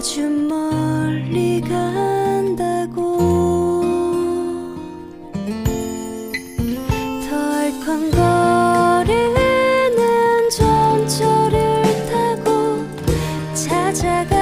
아주 멀리 간다고. 덜컹거리는 전철을 타고 찾아가